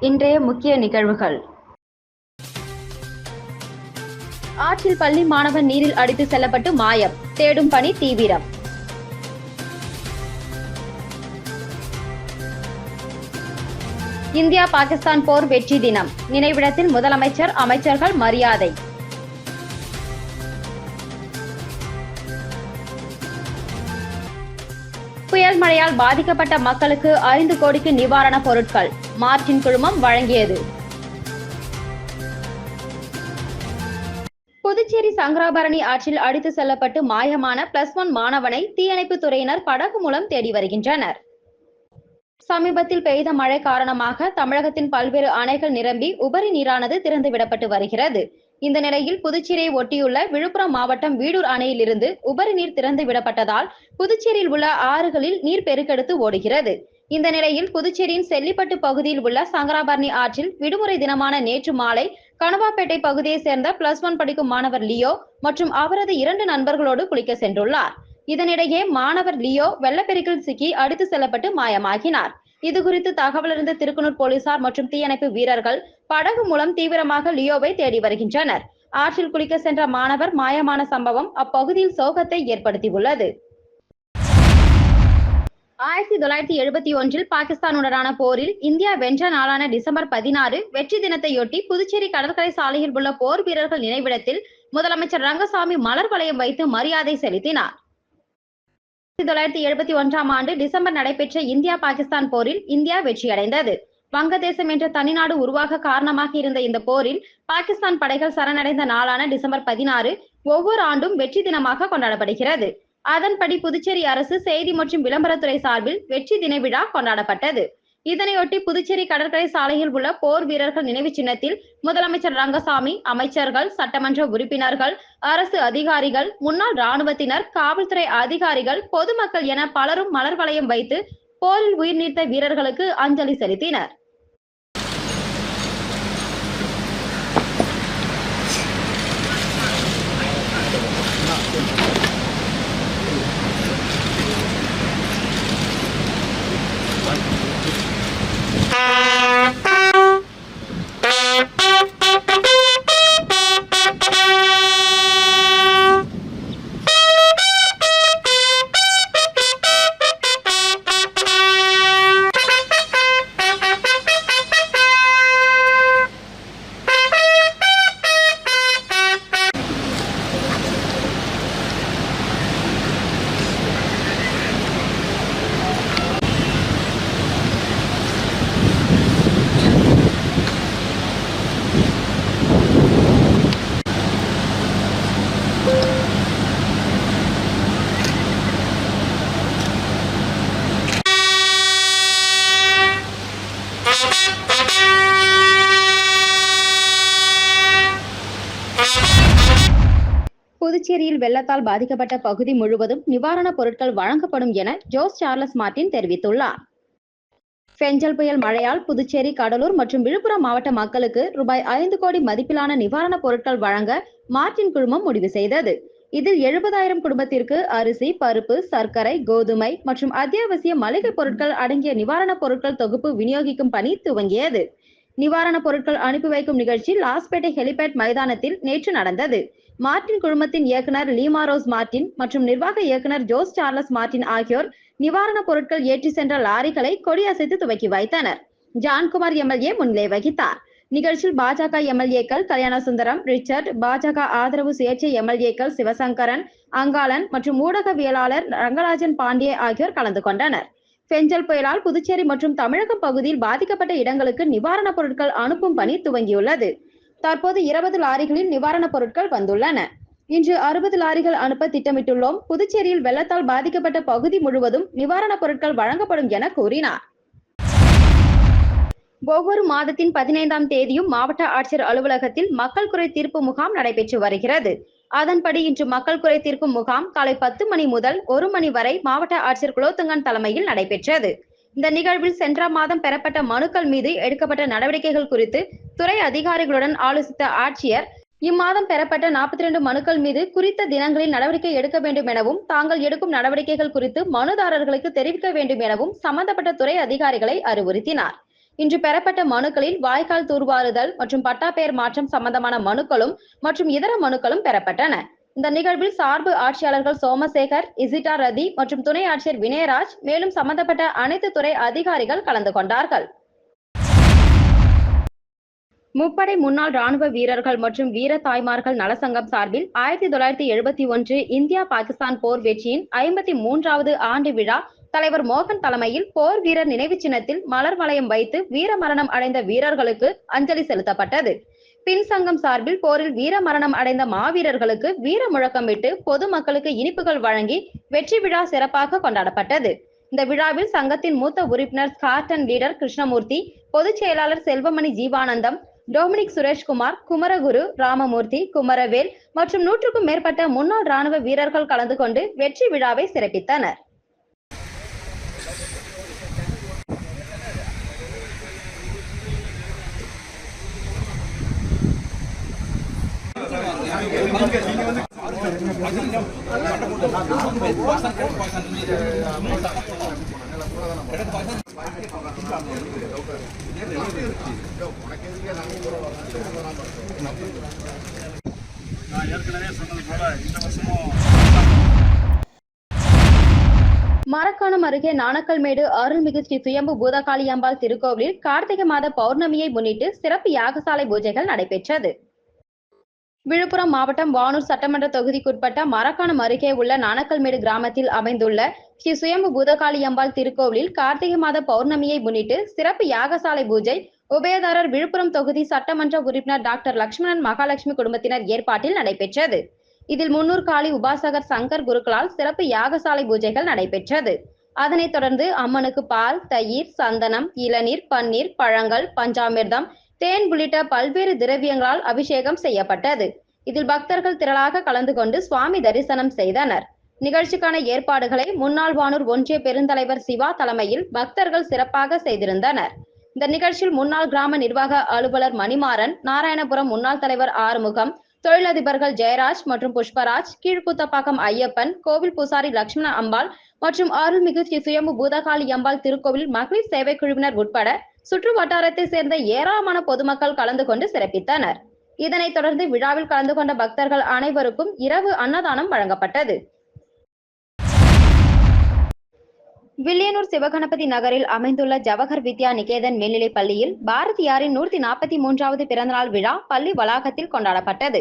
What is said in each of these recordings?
இன்றைய முக்கிய நிகழ்வுகள். ஆற்றில் பள்ளி மாணவன் நீரில் அடித்து செல்லப்பட்டு மாயம். தேடும் பணி தீவிரம். இந்தியா பாகிஸ்தான் போர் வெற்றி தினம். நினைவிடத்தில் முதலமைச்சர் அமைச்சர்கள் மரியாதை. புயல் மழையால் பாதிக்கப்பட்ட மக்களுக்கு ஐந்து கோடிக்கு நிவாரணப் பொருட்கள். மார்டின் குழுமம் வழங்கியது. புதுச்சேரி சங்கராபரணி ஆற்றில் அடித்து செல்லப்பட்டு மாயமான பிளஸ் ஒன் மாணவனை தீயணைப்பு துறையினர் படகு மூலம் தேடி வருகின்றனர். சமீபத்தில் பெய்த மழை காரணமாக தமிழகத்தின் பல்வேறு அணைகள் நிரம்பி உபரி நீரானது திறந்து விடப்பட்டு வருகிறது. இந்த நிலையில் புதுச்சேரியை ஒட்டியுள்ள விழுப்புரம் மாவட்டம் வீடூர் அணையிலிருந்து உபரி நீர் திறந்து விடப்பட்டதால் புதுச்சேரியில் உள்ள ஆறுகளில் நீர் பெருக்கெடுத்து ஓடுகிறது. இந்த நிலையில் புதுச்சேரியின் செல்லிப்பட்டு பகுதியில் உள்ள சங்கராபரணி ஆற்றில் விடுமுறை தினமான நேற்று மாலை கணவாப்பேட்டை பகுதியைச் சேர்ந்த பிளஸ் ஒன் படிக்கும் மாணவர் லியோ மற்றும் அவரது இரண்டு நண்பர்களோடு குளிக்க சென்றுள்ளார். இதனிடையே மாணவர் லியோ வெள்ளப்பெருக்கில் சிக்கி அடித்து செல்லப்பட்டு மாயமாகினார். இது குறித்து தகவல் அறிந்த திருக்குனூர் போலீசார் மற்றும் தீயணைப்பு வீரர்கள் படகு மூலம் தீவிரமாக லியோவை தேடி வருகின்றனர். ஆற்றில் குளிக்க சென்ற மாணவர் மாயமான சம்பவம் அப்பகுதியில் சோகத்தை ஏற்படுத்தியுள்ளது. ஆயிரத்தி தொள்ளாயிரத்தி எழுபத்தி ஒன்றில் பாகிஸ்தானுடனான போரில் இந்தியா வென்ற நாளான டிசம்பர் பதினாறு வெற்றி தினத்தையொட்டி புதுச்சேரி கடற்கரை சாலையில் உள்ள போர் வீரர்கள் நினைவிடத்தில் முதலமைச்சர் ரங்கசாமி மலர் வளையம் வைத்து மரியாதை செலுத்தினார். ஆயிரத்தி தொள்ளாயிரத்தி எழுபத்தி ஒன்றாம் ஆண்டு டிசம்பர் நடைபெற்ற இந்தியா பாகிஸ்தான் போரில் இந்தியா வெற்றியடைந்தது. வங்கதேசம் என்ற தனிநாடு உருவாக காரணமாக இருந்த இந்த போரில் பாகிஸ்தான் படைகள் சரணடைந்த நாளான டிசம்பர் பதினாறு ஒவ்வொரு ஆண்டும் வெற்றி தினமாக கொண்டாடப்படுகிறது. அதன்படி புதுச்சேரி அரசு செய்தி மற்றும் விளம்பரத்துறை சார்பில் வெற்றி தின விழா கொண்டாடப்பட்டது. இதனையொட்டி புதுச்சேரி கடற்கரை சாலையில் உள்ள போர் வீரர்கள் நினைவு சின்னத்தில் முதலமைச்சர் ரங்கசாமி அமைச்சர்கள் சட்டமன்ற உறுப்பினர்கள் அரசு அதிகாரிகள் முன்னாள் ராணுவத்தினர் காவல்துறை அதிகாரிகள் பொதுமக்கள் என பலரும் மலர் வளையம் வைத்து போரில் உயிர் நீத்த வீரர்களுக்கு அஞ்சலி செலுத்தினர். புதுச்சேரியில் வெள்ளத்தால் பாதிக்கப்பட்ட பகுதி முழுவதும் நிவாரணப் பொருட்கள் வழங்கப்படும் என ஜோஸ் சார்லஸ் மார்டின் தெரிவித்துள்ளார். பெஞ்சல் புயல் மழையால் புதுச்சேரி கடலூர் மற்றும் விழுப்புரம் மாவட்ட மக்களுக்கு ரூபாய் ஐந்து கோடி மதிப்பிலான நிவாரணப் பொருட்கள் வழங்க மார்டின் குழுமம் முடிவு செய்தது. இதில் எழுபதாயிரம் குடும்பத்திற்கு அரிசி பருப்பு சர்க்கரை கோதுமை மற்றும் அத்தியாவசிய மளிகை பொருட்கள் அடங்கிய நிவாரணப் பொருட்கள் தொகுப்பு விநியோகிக்கும் பணி துவங்கியது. நிவாரணப் பொருட்கள் அனுப்பி வைக்கும் நிகழ்ச்சி லாஸ்பேட்டை ஹெலிபேட் மைதானத்தில் நேற்று நடந்தது. மார்டின் குழுமத்தின் இயக்குனர் லீமா ரோஸ் மார்டின் மற்றும் நிர்வாக இயக்குனர் ஜோஸ் சார்லஸ் மார்டின் ஆகியோர் நிவாரணப் பொருட்கள் ஏற்றி சென்ற லாரிகளை கொடியசைத்து துவக்கி வைத்தனர். ஜான்குமார் எம்எல்ஏ முன்னிலை வகித்தார். நிகழ்ச்சியில் பாஜக எம்எல்ஏக்கள் கல்யாண சுந்தரம் ரிச்சர்ட் பாஜக ஆதரவு சுயேட்சை எம்எல்ஏக்கள் சிவசங்கரன் அங்காளன் மற்றும் ஊடகவியலாளர் ரங்கராஜன் பாண்டியே ஆகியோர் கலந்து கொண்டனர். பெஞ்சல் புயலால் புதுச்சேரி மற்றும் தமிழகம் பகுதியில் பாதிக்கப்பட்ட இடங்களுக்கு நிவாரணப் பொருட்கள் அனுப்பும் பணி துவங்கியுள்ளது. தற்போது இருபது லாரிகளில் நிவாரணப் பொருட்கள் வந்துள்ளன. இன்று அறுபது லாரிகள் அனுப்ப திட்டமிட்டுள்ளோம். புதுச்சேரியில் வெள்ளத்தால் பாதிக்கப்பட்ட பகுதி முழுவதும் நிவாரணப் பொருட்கள் வழங்கப்படும் என கூறினார். ஒவ்வொரு மாதத்தின் பதினைந்தாம் தேதியும் மாவட்ட ஆட்சியர் அலுவலகத்தில் மக்கள் குறை தீர்ப்பு முகாம் நடைபெற்று வருகிறது. அதன்படி இன்று மக்கள் குறை தீர்க்கும் முகாம் காலை பத்து மணி முதல் ஒரு மணி வரை மாவட்ட ஆட்சியர் குலோத்துங்கன் தலைமையில் நடைபெற்றது. இந்த நிகழ்வில் சென்ற மாதம் பெறப்பட்ட மனுக்கள் மீது எடுக்கப்பட்ட நடவடிக்கைகள் குறித்து துறை அதிகாரிகளுடன் ஆலோசித்த ஆட்சியர் இம்மாதம் பெறப்பட்ட நாற்பத்தி இரண்டு மனுக்கள் மீது குறித்த தினங்களில் நடவடிக்கை எடுக்க வேண்டும் எனவும் தாங்கள் எடுக்கும் நடவடிக்கைகள் குறித்து மனுதாரர்களுக்கு தெரிவிக்க வேண்டும் எனவும் சம்பந்தப்பட்ட துறை அதிகாரிகளை அறிவுறுத்தினார். இன்று பெறப்பட்ட மனுக்களில் வாய்க்கால் தூர்வாறுதல் மற்றும் பட்டாப்பெயர் மாற்றம் சம்பந்தமான மனுக்களும் மற்றும் இதர மனுக்களும் பெறப்பட்டன. இந்த நிகழ்வில் சார்பு ஆட்சியாளர்கள் சோமசேகர் இசிட்டா ரதி மற்றும் துணை ஆட்சியர் வினயராஜ் மேலும் சம்பந்தப்பட்ட அனைத்து துறை அதிகாரிகள் கலந்து கொண்டார்கள். முப்படை முன்னாள் ராணுவ வீரர்கள் மற்றும் வீர தாய்மார்கள் நலசங்கம் சார்பில் ஆயிரத்தி தொள்ளாயிரத்தி எழுபத்தி ஒன்று இந்தியா பாகிஸ்தான் போர் வெற்றியின் ஐம்பத்தி மூன்றாவது ஆண்டு விழா தலைவர் மோகன் தலைமையில் போர் வீரர் நினைவு சின்னத்தில் மலர் வளையம் வைத்து வீர மரணம் அடைந்த வீரர்களுக்கு அஞ்சலி செலுத்தப்பட்டது. பின் சங்கம் சார்பில் போரில் வீர மரணம் அடைந்த மாவீரர்களுக்கு வீர முழக்கமிட்டு பொதுமக்களுக்கு இனிப்புகள் வழங்கி வெற்றி விழா சிறப்பாக கொண்டாடப்பட்டது. இந்த விழாவில் சங்கத்தின் மூத்த உறுப்பினர் ஸ்கார்டன் லீடர் கிருஷ்ணமூர்த்தி பொதுச் செயலாளர் செல்வமணி ஜீவானந்தம் டொமினிக் சுரேஷ்குமார் குமரகுரு ராமமூர்த்தி குமரவேல் மற்றும் நூற்றுக்கும் மேற்பட்ட முன்னாள் ராணுவ வீரர்கள் கலந்து கொண்டு வெற்றி விழாவை சிறப்பித்தனர். நான் ஏற்கனவே சொன்னது போல இந்த வருஷமும் மரக்காணம் அருகே நாணக்கல்மேடு அருள்மிகு ஸ்ரீ சுயம்பு பூதகாளியம்பாள் திருக்கோவிலில் கார்த்திகை மாத பௌர்ணமியை முன்னிட்டு சிறப்பு யாகசாலை பூஜைகள் நடைபெற்றது. விழுப்புரம் மாவட்டம் வானூர் சட்டமன்ற தொகுதிக்குட்பட்ட மரக்காணம் அருகே உள்ள நாணக்கல்மேடு கிராமத்தில் அமைந்துள்ள ஸ்ரீ சுயம்பு பூதகாளி அம்பாள் திருக்கோவிலில் கார்த்திகை மாத பௌர்ணமியை முன்னிட்டு சிறப்பு யாகசாலை பூஜை உபயதாரர் விழுப்புரம் தொகுதி சட்டமன்ற உறுப்பினர் டாக்டர் லட்சுமணன் மகாலட்சுமி குடும்பத்தினர் ஏற்பாட்டில் நடைபெற்றது. இதில் முன்னூர் காளி உபாசகர் சங்கர் குருக்களால் சிறப்பு யாகசாலை பூஜைகள் நடைபெற்றது. அதனைத் தொடர்ந்து அம்மனுக்கு பால் தயிர் சந்தனம் இளநீர் பன்னீர் பழங்கள் பஞ்சாமிர்தம் தேன் உள்ளிட்ட பல்வேறு திரவியங்களால் அபிஷேகம் செய்யப்பட்டது. இதில் பக்தர்கள் திரளாக கலந்து கொண்டு சுவாமி தரிசனம் செய்தனர். நிகழ்ச்சிக்கான ஏற்பாடுகளை முன்னாள் வானூர் ஒன்றிய பெருந்தலைவர் சிவா தலைமையில் பக்தர்கள் சிறப்பாக செய்திருந்தனர். இந்த நிகழ்ச்சியில் முன்னாள் கிராம நிர்வாக அலுவலர் மணிமாறன் நாராயணபுரம் முன்னாள் தலைவர் ஆறுமுகம் தொழிலதிபர்கள் ஜெயராஜ் மற்றும் புஷ்பராஜ் கீழ்குத்தப்பாக்கம் ஐயப்பன் கோவில் பூசாரி லட்சுமண அம்பாள் மற்றும் அருள்மிகு ஸ்ரீ சுயம்பு பூதகாளி அம்பாள் திருக்கோவில் மகளிர் சேவை குழுவினர் உட்பட சுற்று வட்டாரத்தை சேர்ந்த ஏராளமான பொதுமக்கள் கலந்து கொண்டு சிறப்பித்தனர். இதனைத் தொடர்ந்து விழாவில் கலந்து கொண்ட பக்தர்கள் அனைவருக்கும் இரவு அன்னதானம் வழங்கப்பட்டது. வில்லியனூர் சிவகணபதி நகரில் அமைந்துள்ள ஜவஹர் வித்யா நிகேதன் மேல்நிலைப் பள்ளியில் பாரதியாரின் நூற்றி நாற்பத்தி மூன்றாவது பிறந்தநாள் விழா பள்ளி வளாகத்தில் கொண்டாடப்பட்டது.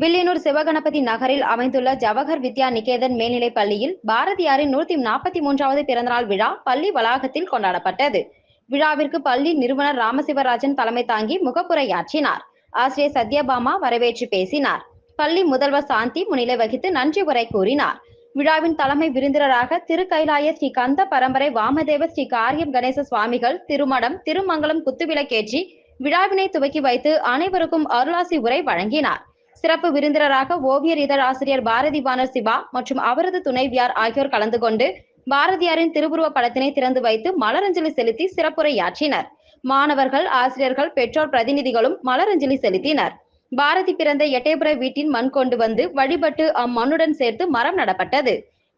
வில்லியனூர் சிவகணபதி நகரில் அமைந்துள்ள ஜவஹர் வித்யா நிகேதன் மேல்நிலைப் பள்ளியில் பாரதியாரின் நூற்றி நாற்பத்தி மூன்றாவது பிறந்தநாள் விழா பள்ளி வளாகத்தில் கொண்டாடப்பட்டது. விழாவிற்கு பள்ளி நிறுவனர் ராமசிவராஜன் தலைமை தாங்கி முகப்புரையாற்றினார். ஆசிரியர் சத்யபாமா வரவேற்று பேசினார். பள்ளி முதல்வர் சாந்தி முன்னிலை வகித்து நன்றி உரை கூறினார். விழாவின் தலைமை விருந்தினராக திருக்கைலாய ஸ்ரீ கந்த பரம்பரை வாமதேவ ஸ்ரீ காரியம் கணேச சுவாமிகள் திருமடம் திருமங்கலம் குத்துவிளக்கேற்றி விழாவினை துவக்கி வைத்து அனைவருக்கும் அருளாசி உரை வழங்கினார். சிறப்பு விருந்தினராக ஓவியர் இதழ் ஆசிரியர் பாரதி பானர் சிவா மற்றும் அவரது துணைவியார் ஆகியோர் கலந்து கொண்டு பாரதியாரின் திருவுருவ படத்தினை திறந்து வைத்து மலரஞ்சலி செலுத்தி சிறப்புரையாற்றினர். மாணவர்கள் ஆசிரியர்கள் பெற்றோர் பிரதிநிதிகளும் மலரஞ்சலி செலுத்தினர். பாரதி பிறந்த எட்டயபுர வீட்டின் மண் கொண்டு வந்து வழிபட்டு அம்மண்ணுடன் சேர்த்து மரம் நடப்பட்டது.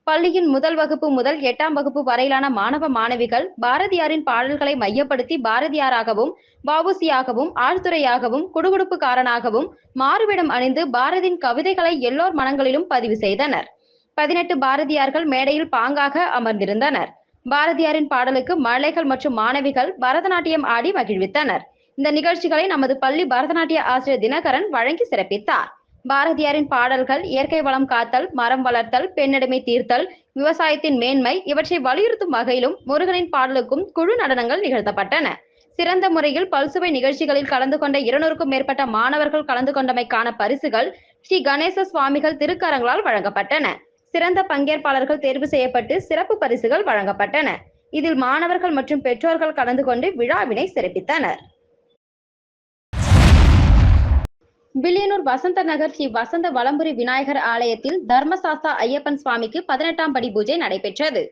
பள்ளியின் முதல் வகுப்பு முதல் எட்டாம் வகுப்பு வரையிலான மாணவ மாணவிகள் பாரதியாரின் பாடல்களை மையப்படுத்தி பாரதியாராகவும் வவுசியாகவும் ஆழ்துறையாகவும் குடுகுடுப்புக்காரனாகவும் மாறுவிடம் அணிந்து பாரதியின் கவிதைகளை எல்லோர் மனங்களிலும் பதிவு செய்தனர். பதினெட்டு பாரதியார்கள் மேடையில் பாங்காக அமர்ந்திருந்தனர். பாரதியாரின் பாடலுக்கு மழைகள் மற்றும் மாணவிகள் பரதநாட்டியம் ஆடி மகிழ்வித்தனர். இந்த நிகழ்ச்சிகளை நமது பள்ளி பரதநாட்டிய ஆசிரியர் தினகரன் வழங்கி சிறப்பித்தார். பாரதியாரின் பாடல்கள் இயற்கை வளம் காத்தல் மரம் வளர்த்தல் பெண்ணிடமை தீர்த்தல் விவசாயத்தின் மேன்மை இவற்றை வலியுறுத்தும் வகையிலும் முருகனின் பாடலுக்கும் குழு நடனங்கள் நிகழ்த்தப்பட்டன. சிறந்த முறையில் பல்சுவை நிகழ்ச்சிகளில் கலந்து கொண்ட இருநூறுக்கும் மேற்பட்ட மாணவர்கள் கலந்து கொண்டமைக்கான பரிசுகள் ஸ்ரீ கணேச சுவாமிகள் திருக்கரங்களால் வழங்கப்பட்டன. சிறந்த பங்கேற்பாளர்கள் தேர்வு செய்யப்பட்டு சிறப்பு பரிசுகள் வழங்கப்பட்டன. இதில் மாணவர்கள் மற்றும் பெற்றோர்கள் கலந்து கொண்டு விழாவினை சிறப்பித்தனர். வில்லியனூர் வசந்த நகர் ஸ்ரீ வசந்த வலம்புரி விநாயகர் ஆலயத்தில் தர்மசாஸ்தா ஐயப்பன் சுவாமிக்கு பதினெட்டாம் படி பூஜை நடைபெற்றது.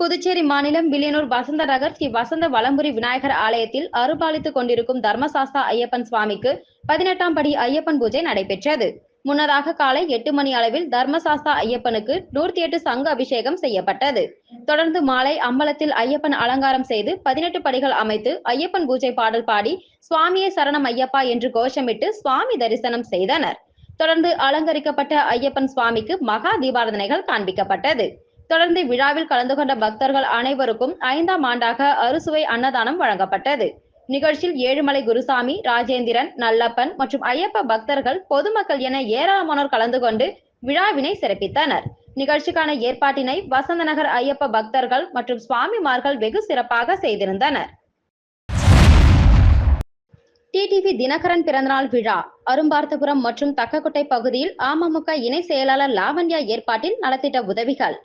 புதுச்சேரி மாநிலம் வில்லியனூர் வசந்த நகர் ஸ்ரீ வசந்த வலம்புரி விநாயகர் ஆலயத்தில் அருபாலித்துக் கொண்டிருக்கும் தர்மசாஸ்தா ஐயப்பன் சுவாமிக்கு பதினெட்டாம் படி ஐயப்பன் பூஜை நடைபெற்றது. முன்னதாக காலை எட்டு மணி அளவில் தர்மசாஸ்தா ஐயப்பனுக்கு நூற்றி எட்டு சங்கு அபிஷேகம் செய்யப்பட்டது. தொடர்ந்து மாலை அம்பலத்தில் ஐயப்பன் அலங்காரம் செய்து பதினெட்டு படிகள் அமைத்து ஐயப்பன் பூஜை பாடல் பாடி சுவாமியே சரணம் ஐயப்பா என்று கோஷமிட்டு சுவாமி தரிசனம் செய்தனர். தொடர்ந்து அலங்கரிக்கப்பட்ட ஐயப்பன் சுவாமிக்கு மகா தீபாரதனைகள் காண்பிக்கப்பட்டது. தொடர்ந்து விழாவில் கலந்து கொண்ட பக்தர்கள் அனைவருக்கும் ஐந்தாம் ஆண்டாக அறுசுவை அன்னதானம் வழங்கப்பட்டது. நிகழ்ச்சியில் ஏழுமலை குருசாமி ராஜேந்திரன் நல்லப்பன் மற்றும் ஐயப்ப பக்தர்கள் பொதுமக்கள் என ஏராளமானோர் கலந்து கொண்டு விழாவினை சிறப்பித்தனர். நிகழ்ச்சிக்கான ஏற்பாட்டினை வசந்த நகர் ஐயப்ப பக்தர்கள் மற்றும் சுவாமிமார்கள் வெகு சிறப்பாக செய்திருந்தனர். டிடிவி தினகரன் பிறந்தநாள் விழா அரும்பார்த்தபுரம் மற்றும் தக்கக்குட்டை பகுதியில் அமமுக இணை செயலாளர் லாவண்யா ஏற்பாட்டில் நலத்திட்ட உதவிகள்.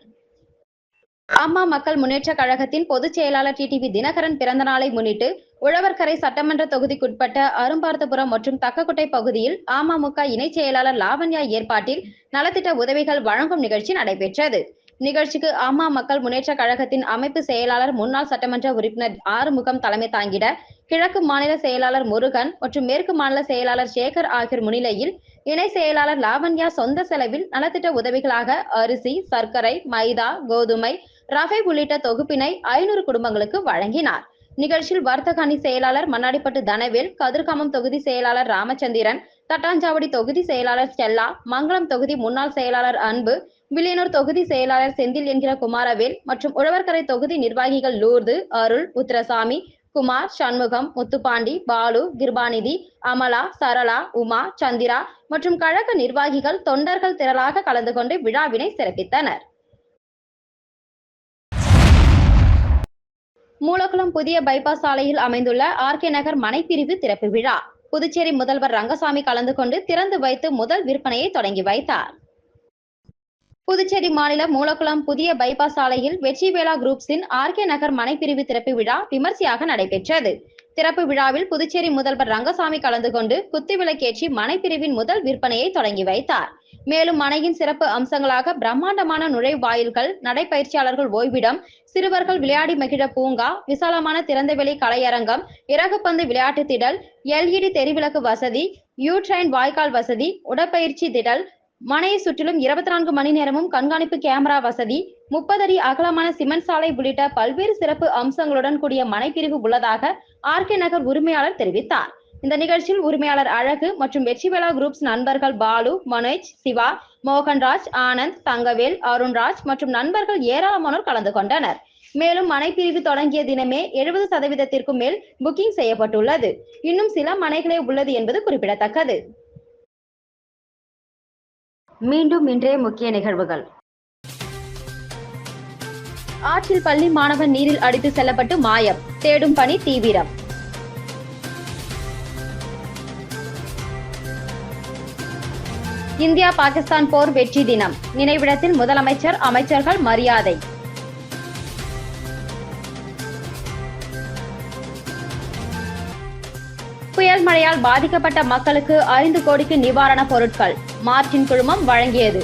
அம்மா மக்கள் முன்னேற்ற கழகத்தின் பொதுச் செயலாளர் டிடிவி தினகரன் பிறந்த நாளை முன்னிட்டு உழவர்கரை சட்டமன்ற தொகுதிக்குட்பட்ட அரும்பார்த்தபுரம் மற்றும் தக்கக்குட்டை பகுதியில் அமமுக இணைச் செயலாளர் லாவண்யா ஏற்பாட்டில் நலத்திட்ட உதவிகள் வழங்கும் நிகழ்ச்சி நடைபெற்றது. நிகழ்ச்சிக்கு அம்மா மக்கள் முன்னேற்ற கழகத்தின் அமைப்பு செயலாளர் முன்னாள் சட்டமன்ற உறுப்பினர் ஆறுமுகம் தலைமை தாங்கிட கிழக்கு மாநில செயலாளர் முருகன் மற்றும் மேற்கு மாநில செயலாளர் சேகர் ஆகியோர் முன்னிலையில் இணை செயலாளர் லாவண்யா சொந்த செலவில் நலத்திட்ட உதவிகளாக அரிசி சர்க்கரை மைதா கோதுமை ரவை உள்ளிட்ட தொகுப்பினை ஐநூறு குடும்பங்களுக்கு வழங்கினார். நிகழ்ச்சியில் வர்த்தக அணி செயலாளர் மண்ணாடிப்பட்டு தனவேல் கதிர்காமம் தொகுதி செயலாளர் ராமச்சந்திரன் தட்டாஞ்சாவடி தொகுதி செயலாளர் ஸ்டெல்லா மங்களம் தொகுதி முன்னாள் செயலாளர் அன்பு வில்லியனூர் தொகுதி செயலாளர் செந்தில் என்கிற குமாரவேல் மற்றும் உழவர்கரை தொகுதி நிர்வாகிகள் லூர்து அருள் உத்திரசாமி குமார் சண்முகம் முத்துப்பாண்டி பாலு கிருபாநிதி அமலா சரளா உமா சந்திரா மற்றும் கழக நிர்வாகிகள் தொண்டர்கள் திரளாக கலந்து கொண்டு விழாவினை சிறப்பித்தனர். மூலக்குளம் புதிய பைபாஸ் சாலையில் அமைந்துள்ள ஆர்கே நகர் மனைப்பிரிவு திறப்பு விழா. புதுச்சேரி முதல்வர் ரங்கசாமி கலந்து கொண்டு திறந்து வைத்து முதல் விற்பனையை தொடங்கி வைத்தார். புதுச்சேரி மாநில மூலக்குளம் புதிய பைபாஸ் சாலையில் வெற்றிவேலா குரூப்ஸின் ஆர்கே நகர் மனைப்பிரிவு திறப்பு விழா விமர்சையாக நடைபெற்றது. திறப்பு விழாவில் புதுச்சேரி முதல்வர் ரங்கசாமி கலந்து கொண்டு குத்துவிளக்கேற்றி மனைப்பிரிவின் முதல் விற்பனையை தொடங்கி வைத்தார். மேலும் மனையின் சிறப்பு அம்சங்களாக பிரம்மாண்டமான நுழைவாயில்கள் நடைப்பயிற்சியாளர்கள் ஓய்விடம் சிறுவர்கள் விளையாடி மகிழ பூங்கா விசாலமான திறந்தவெளி கலையரங்கம் இறகுப்பந்து விளையாட்டு திடல் எல்இடி தெரிவிளக்கு வசதி யூ ட்ரெயின் வாய்க்கால் வசதி உடற்பயிற்சி திடல் மனையை சுற்றிலும் இருபத்தி நான்கு மணி நேரமும் கண்காணிப்பு கேமரா வசதி முப்பது அடி அகலமான சிமெண்ட் சாலை உள்ளிட்ட பல்வேறு சிறப்பு அம்சங்களுடன் கூடிய மனைப்பிரிவு உள்ளதாக ஆர்கே நகர் உரிமையாளர் தெரிவித்தார். இந்த நிகழ்ச்சியில் உரிமையாளர் அழகு மற்றும் வெற்றிவேலா குரூப்ஸ் நண்பர்கள் பாலு மனோஜ் சிவா மோகன்ராஜ் ஆனந்த் தங்கவேல் அருண்ராஜ் மற்றும் நண்பர்கள் ஏராளமானோர் கலந்து கொண்டனர். மேலும் மனைப்பிரிவு தொடங்கிய தினமே எழுபது சதவீதத்திற்கும் மேல் புக்கிங் செய்யப்பட்டுள்ளது. இன்னும் சில மனைகளே உள்ளது என்பது குறிப்பிடத்தக்கது. மீண்டும் இன்றைய முக்கிய நிகழ்வுகள். ஆற்றில் பள்ளி மாணவன் நீரில் அடித்து செல்லப்பட்டு மாயம். தேடும் பணி தீவிரம். இந்தியா பாகிஸ்தான் போர் வெற்றி தினம். நினைவிடத்தில் முதலமைச்சர் அமைச்சர்கள் மரியாதை. புயல் மழையால் பாதிக்கப்பட்ட மக்களுக்கு ஐந்து கோடிக்கு நிவாரணப் பொருட்கள். மார்டின் குழுமம் வழங்கியது.